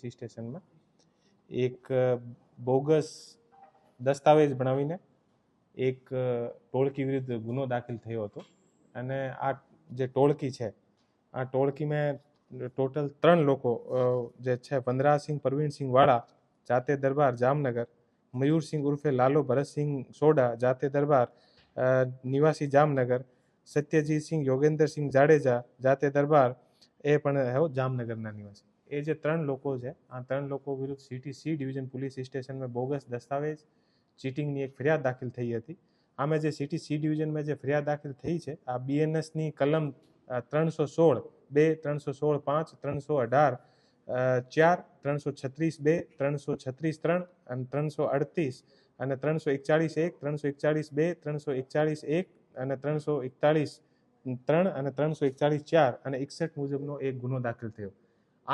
Police સ્ટેશનમાં એક bogus દસ્તાવેજ બનાવીને એક ટોળકી વિરુદ્ધ ગુનો દાખલ થયો હતો. અને આ જે ટોળકી છે, આ ટોળકીમાં ટોટલ ત્રણ લોકો જે છે પંદરાસિંહ પ્રવીણસિંહ વાળા, જાતે દરબાર જામનગર, મયુરસિંહ ઉર્ફે લાલો ભરતસિંહ સોડા જાતે દરબાર નિવાસી જામનગર, સત્યજીતસિંહ યોગેન્દ્રસિંહ જાડેજા, જાતે દરબાર, એ પણ જામનગરના નિવાસી. એ જે ત્રણ લોકો છે, આ ત્રણ લોકો વિરુદ્ધ સિટી સી ડિવિઝન પોલીસ સ્ટેશનમાં બોગસ દસ્તાવેજ ચીટિંગની એક ફરિયાદ દાખલ થઈ હતી. આમાં જે સિટી સી ડિવિઝનમાં જે ફરિયાદ દાખલ થઈ છે, આ બીએનએસની કલમ ત્રણસો સોળ બે, ત્રણસો સોળ પાંચ, ત્રણસો અઢાર ચાર, ત્રણસો છત્રીસ બે, ત્રણસો છત્રીસ ત્રણ અને ત્રણસો અડતીસ અને ત્રણસો એકચાળીસ એક, ત્રણસો એકચાળીસ બે, ત્રણસો એકચાળીસ એક અને ત્રણસો એકતાળીસ ત્રણ અને ત્રણસો એકચાળીસ ચાર અને એકસઠ મુજબનો એક ગુનો દાખલ થયો.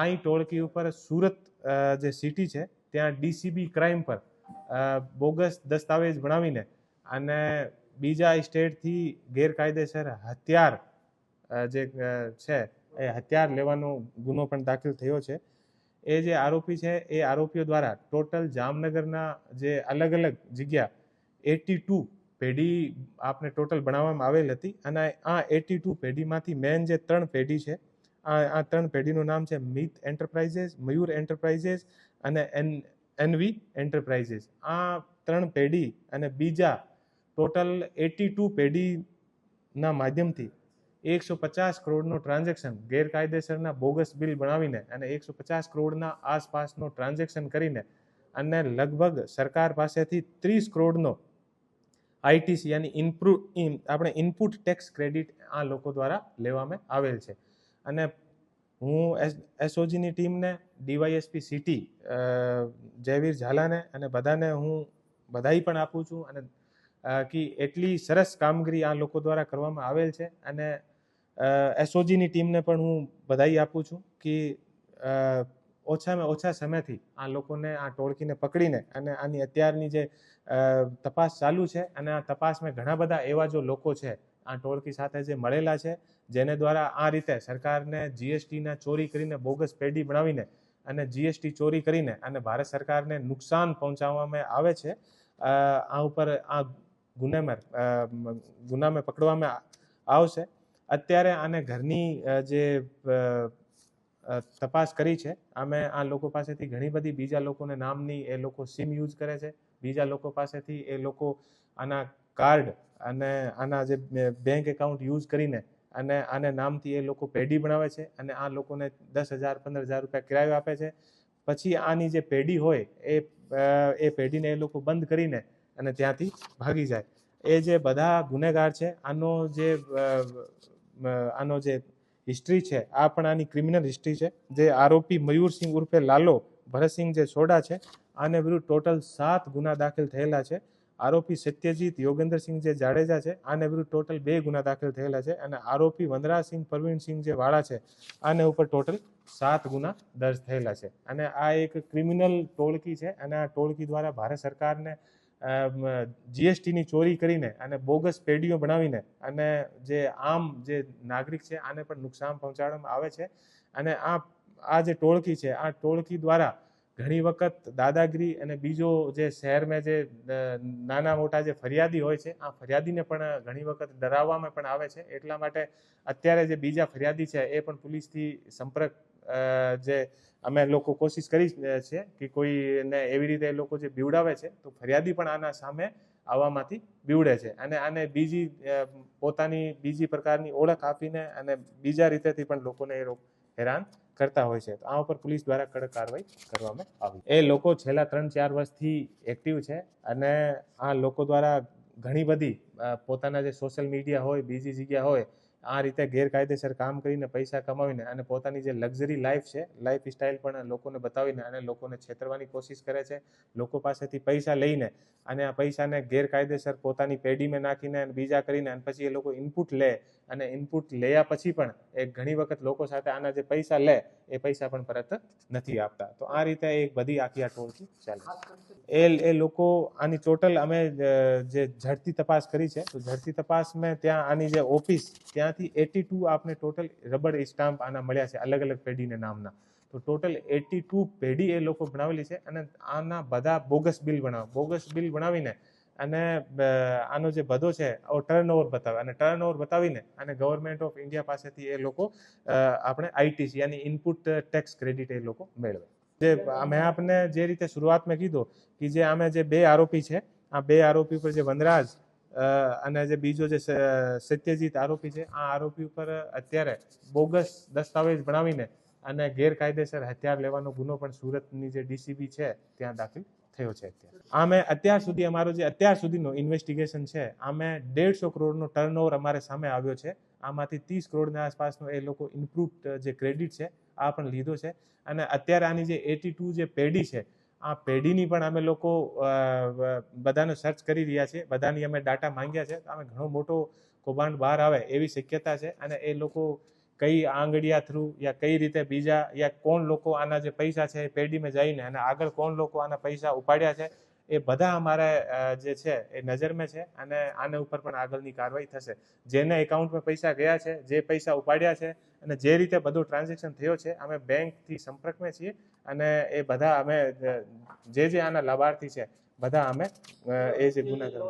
ઈ ટોળકી ઉપર સુરત જે સિટી છે, ત્યાં ડીસીબી ક્રાઇમ પર બોગસ દસ્તાવેજ બનાવીને અને બીજા સ્ટેટથી ગેરકાયદેસર હથિયાર જે છે, એ હથિયાર લેવાનો ગુનો પણ દાખલ થયો છે. એ જે આરોપી છે, એ આરોપીઓ દ્વારા ટોટલ જામનગરના જે અલગ અલગ જગ્યા એટી ટુ પેઢી આપને ટોટલ બનાવવામાં આવેલ હતી અને આ એટી ટુ પેઢીમાંથી મેન જે ત્રણ પેઢી છે આ આ ત્રણ પેઢીનું નામ છે મિત એન્ટરપ્રાઇઝીસ, મયુર એન્ટરપ્રાઇઝીસ અને એન, એનવી એન્ટરપ્રાઇઝીસ. આ ત્રણ પેઢી અને બીજા ટોટલ એટી ટુ પેઢીના માધ્યમથી એકસો પચાસ કરોડનું ટ્રાન્ઝેક્શન ગેરકાયદેસરના બોગસ બિલ બનાવીને અને એકસો પચાસ કરોડના આસપાસનો ટ્રાન્ઝેક્શન કરીને અને લગભગ સરકાર પાસેથી ત્રીસ કરોડનો આઈટીસી યાની ઇનપ્રુ ઇન આપણે ઇનપુટ ટેક્સ ક્રેડિટ આ લોકો દ્વારા લેવામાં આવેલ છે. અને હું એસ, એસઓજીની ટીમને ડીવાયએસપી સિટી જયવીર ઝાલાને અને બધાને હું બધાઈ પણ આપું છું અને કે એટલી સરસ કામગીરી આ લોકો દ્વારા કરવામાં આવેલ છે અને એસઓજીની ટીમને પણ હું બધાઈ આપું છું કે ઓછામાં ઓછા સમયથી આ લોકોને આ ટોળકીને પકડીને અને આની અત્યારની જે તપાસ ચાલુ છે અને આ તપાસમાં ઘણા બધા એવા જો લોકો છે આ ટોળકી સાથે જે મળેલા છે, જેને દ્વારા આ રીતે સરકારને જીએસટીના ચોરી કરીને બોગસ પેઢી બનાવીને અને જીએસટી ચોરી કરીને અને ભારત સરકારને નુકસાન પહોંચાડવામાં આવે છે આ ઉપર આ ગુનેમાં ગુનામાં પકડવામાં આવશે. અત્યારે આને ઘરની જે તપાસ કરી છે, અમે આ લોકો પાસેથી ઘણી બધી બીજા લોકોને નામની એ લોકો સિમ યુઝ કરે છે, બીજા લોકો પાસેથી એ લોકો આના કાર્ડ અને આના જે બેંક એકાઉન્ટ યુઝ કરીને અને આને નામથી એ લોકો પેઢી બનાવે છે અને આ લોકોને દસ હજાર, પંદર હજાર રૂપિયા કિરાયો આપે છે. પછી આની જે પેઢી હોય એ એ પેઢીને એ લોકો બંધ કરીને અને ત્યાંથી ભાગી જાય. એ જે બધા ગુનેગાર છે, આનો જે આનો જે હિસ્ટ્રી છે, આ પણ આની ક્રિમિનલ હિસ્ટ્રી છે, જે આરોપી મયુરસિંહ ઉર્ફે લાલો ભરતસિંહ જે સોડા છે, આને વિરુદ્ધ ટોટલ સાત ગુના દાખલ થયેલા છે. આરોપી સત્યજીત યોગેન્દ્રસિંહ જે જાડેજા છે. આને વિરુદ્ધ ટોટલ બે ગુના દાખલ થયેલા છે અને આરોપી વનરાજસિંહ પ્રવીણસિંહ જે વાળા છે, આને ઉપર ટોટલ સાત ગુના દર્જ થયેલા છે. અને આ એક ક્રિમિનલ ટોળકી છે અને આ ટોળકી દ્વારા ભારત સરકારને જીએસટીની ચોરી કરીને અને બોગસ પેઢીઓ બનાવીને અને જે આમ જે નાગરિક છે, આને પણ નુકસાન પહોંચાડવામાં આવે છે. અને આ આ જે ટોળકી છે, આ ટોળકી દ્વારા ઘણી વખત દાદાગીરી અને બીજો જે શહેરમાં જે નાના મોટા જે ફરિયાદી હોય છે, આ ફરિયાદીને પણ ઘણી વખત ડરાવવામાં પણ આવે છે. એટલા માટે અત્યારે જે બીજા ફરિયાદી છે, એ પણ પોલીસથી સંપર્ક જે અમે લોકો કોશિશ કરી છે કે કોઈને એવી રીતે લોકો જે બીવડાવે છે, તો ફરિયાદી પણ આના સામે આવવામાંથી બીવડે છે. અને આને બીજી પોતાની બીજી પ્રકારની ઓળખ આપીને અને બીજા રીતેથી પણ લોકોને એ હેરાન કરતા હોય છે. તો આ ઉપર પોલીસ દ્વારા કડક કાર્યવાહી કરવામાં આવી એ લોકો છેલ્લા ત્રણ ચાર વર્ષથી એક્ટિવ છે અને આ લોકો દ્વારા ઘણી બધી પોતાના જે સોશિયલ મીડિયા હોય, બીજી જગ્યા હોય આ રીતે ગેરકાયદેસર કામ કરીને પૈસા કમાવીને અને પોતાની જે લક્ઝરી લાઈફ છે લાઈફ સ્ટાઇલ પણ લોકોને બતાવીને અને લોકોને છેતરવાની કોશિશ કરે છે, લોકો પાસેથી પૈસા લઈને અને આ પૈસાને ગેરકાયદેસર પોતાની પેઢીમાં નાખીને અને બીજા કરીને અને પછી એ લોકો ઇનપુટ લે અને ઇનપુટ લેયા પછી પણ એ ઘણી વખત લોકો સાથે આના જે પૈસા લે, એ પૈસા પણ પરત નથી આપતા. તો આ રીતે એક બધી આખી આ ટોળકી ચાલે એ એ લોકો આની ટોટલ અમે જે ઝડપી તપાસ કરી છે, તો ઝડપી તપાસમાં ત્યાં આની જે ઓફિસ ત્યાંથી એટી ટુ આપને ટોટલ રબર સ્ટામ્પ આના મળ્યા છે અલગ અલગ પેઢીના નામના. તો ટોટલ એટી ટુ પેઢી એ લોકો બનાવેલી છે અને આના બધા બોગસ બિલ બનાવે. બોગસ બિલ બનાવીને અને આનો જે બધો છે, ઓ ટર્ન ઓવર બતાવે. અને ટર્ન ઓવર બતાવીને અને ગવર્મેન્ટ ઓફ ઇન્ડિયા પાસેથી એ લોકો આપણે આઈટીસી યાની ઇનપુટ ટેક્સ ક્રેડિટ એ લોકો મેળવે. જે મેં આપને જે રીતે શરૂઆતમાં કીધું કે જે આમે જે બે આરોપી છે, આ બે આરોપી પર જે વનરાજ અને જે બીજો જે સત્યજીત આરોપી છે, આ આરોપી ઉપર અત્યારે બોગસ દસ્તાવેજ બનાવીને અને ગેરકાયદેસર હથિયાર લેવાનો ગુનો પણ સુરતની જે ડીસીબી છે, ત્યાં દાખલ થયો છે અત્યારે. આમે અત્યાર સુધી અમારો જે, અત્યાર સુધીનો ઇન્વેસ્ટિગેશન છે, આમે દેડસો કરોડનો ટર્નઓવર અમારે સામે આવ્યો છે. આમાંથી ત્રીસ કરોડના આસપાસનો એ લોકો ઇમ્પ્રુવડ જે ક્રેડિટ છે, આ પણ લીધો છે. અને અત્યારે આની જે એટી ટુ જે પેઢી છે આ પેઢીની પણ અમે લોકો બધાને સર્ચ કરી રહ્યા છીએ. બધાની અમે ડાટા માંગ્યા છે. તો અમે ઘણો મોટો કૌભાંડ બહાર આવે એવી શક્યતા છે. અને એ લોકો કઈ આંગળિયા થ્રુ યા કઈ રીતે બીજા યા કોણ લોકો આના જે પૈસા છે એ પેઢીમાં જઈને અને આગળ કોણ લોકો આના પૈસા ઉપાડ્યા છે, એ બધા અમારે જે છે એ નજરમાં છે અને આના ઉપર પણ આગળની કાર્યવાહી થશે. જેને એકાઉન્ટમાં પૈસા ગયા છે, જે પૈસા ઉપાડ્યા છે અને જે રીતે બધું ટ્રાન્ઝેક્શન થયો છે, અમે બેંકથી સંપર્કમાં છીએ અને એ બધા અમે, જે જે આના લાભાર્થી છે, બધા અમે એ જે ગુનાગાર